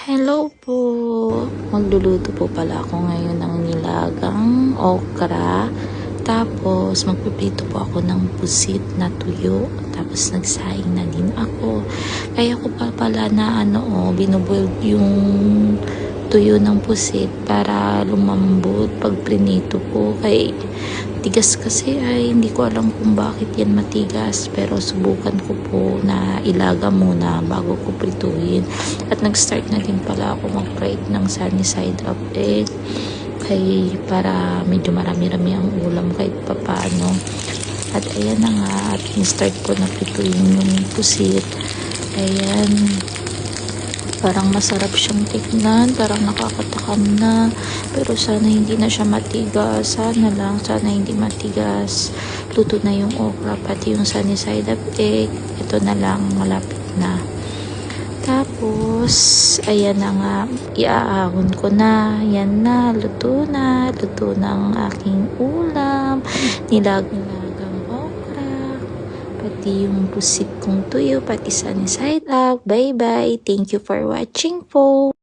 Hello po! Magluluto po pala ako ngayon ng nilagang okra. Tapos, magpiprito po ako ng pusit na tuyo. Tapos, nagsaing na din ako. Kaya ko pa pala na ano, oh, binuboil yung tuyo ng pusit para lumambot pag prinito ko. Kay tigas kasi ay hindi ko alam kung bakit yan matigas. Pero subukan ko po na ilaga muna bago ko prituhin. At nag-start na din pala ako mag-fry ng sunny side up egg. Kay para medyo marami-rami ang ulam kahit papano. At ayan na nga, at start ko na prituhin yung pusit. Ayan, parang masarap siyang tignan, parang nakakatakam na. Pero sana hindi na siya matigas. Sana lang, sana hindi matigas. Luto na yung okra, pati yung sunny side up egg. Ito na lang, malapit na. Tapos, ayan na nga, iaahon ko na. Yan na, luto na. Luto na aking ulam. Okra. Pati yung pusit kong tuyo, pati sunny side up. Bye-bye. Thank you for watching po.